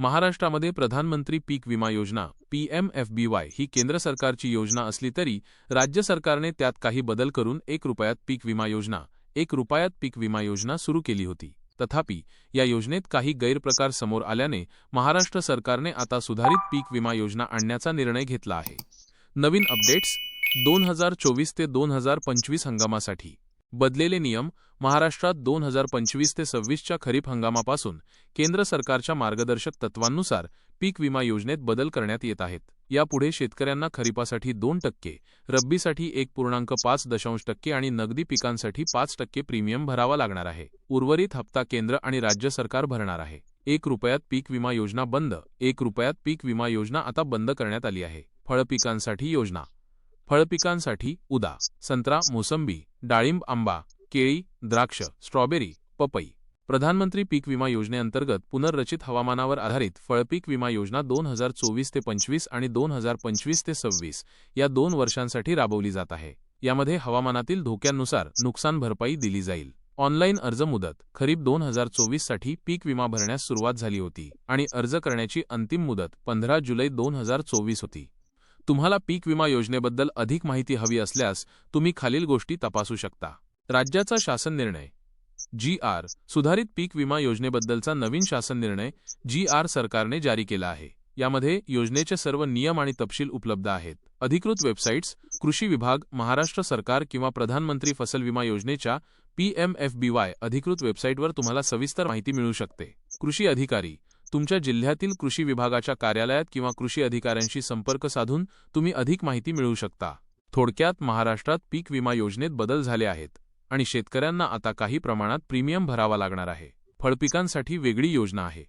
महाराष्ट्रामध्ये प्रधानमंत्री पीक विमा योजना P M F B Y ही केंद्र सरकारची योजना असली तरी राज्य सरकारने त्यात काही बदल करून एक रुपयात पीक विमा योजना एक रुपयात पीक विमा योजना सुरू केली होती. तथापि या योजनेत काही गैरप्रकार समोर आल्याने महाराष्ट्र सरकारने आता सुधारित पीक विमा योजना आणण्याचा निर्णय घेतला आहे. नवीन अपडेट्स दोन हजार चोवीस ते दोन हजार पंचवीस हंगामासाठी. बदलेले नियम महाराष्ट्रात दोन हजार पंचवीस ते सव्वीसच्या खरीप हंगामापासून केंद्र सरकारच्या मार्गदर्शक तत्वांनुसार पीक विमा योजनेत बदल करण्यात येत आहेत. यापुढे शेतकऱ्यांना खरीपासाठी दोन टक्के रब्बीसाठी एक पूर्णांक पाच दशांश टक्के आणि नगदी पिकांसाठी पाच टक्के प्रीमियम भरावा लागणार आहे. उर्वरित हप्ता केंद्र आणि राज्य सरकार भरणार आहे. एक रुपयात पीक विमा योजना बंद एक रुपयात पीक विमा योजना आता बंद करण्यात आली आहे. फळपिकांसाठी योजना फळपिकांसाठी उदा संत्रा मोसंबी डाळिंब आंबा केळी द्राक्ष स्ट्रॉबेरी पपई. प्रधानमंत्री पीक विमा योजनेअंतर्गत पुनर्रचित हवामानावर आधारित फळपीक विमा योजना दोन हजार चोवीस ते पंचवीस आणि दोन हजार पंचवीस ते सव्वीस या दोन वर्षांसाठी राबवली जात आहे. यामध्ये हवामानातील धोक्यांनुसार नुकसान भरपाई दिली जाईल. ऑनलाईन अर्ज मुदत खरीप दोन हजार चोवीससाठी पीक विमा भरण्यास सुरुवात झाली होती आणि अर्ज करण्याची अंतिम मुदत पंधरा जुलै दोन हजार चोवीस होती. तुम्हाला पीक विमा योजनेबद्दल अधिक माहिती हवी असल्यास तुम्ही खालील गोष्टी तपासू शकता. राज्याचा शासन निर्णय. G R. सुधारित पीक विमा योजनेबद्दलचा नवीन शासन निर्णय जी आर सरकारने जारी केला आहे. यामध्ये योजनेचे सर्व नियम आणि तपशील उपलब्ध आहेत. अधिकृत वेबसाईट्स कृषी विभाग महाराष्ट्र सरकार किंवा प्रधानमंत्री फसल विमा योजनेच्या P M F B Y अधिकृत वेबसाईटवर तुम्हाला सविस्तर माहिती मिळू शकते. कृषी अधिकारी तुमच्या जिल्ह्यातील कृषी विभागाच्या कार्यालयात किंवा कृषी अधिकाऱ्यांशी संपर्क साधून तुम्ही अधिक माहिती मिळवू शकता. थोडक्यात महाराष्ट्रात पीक विमा योजनेत बदल झाले आहेत आणि शेतकऱ्यांना आता काही प्रमाणात प्रीमियम भरावा लागणार आहे. फळपिकांसाठी वेगळी योजना आहे.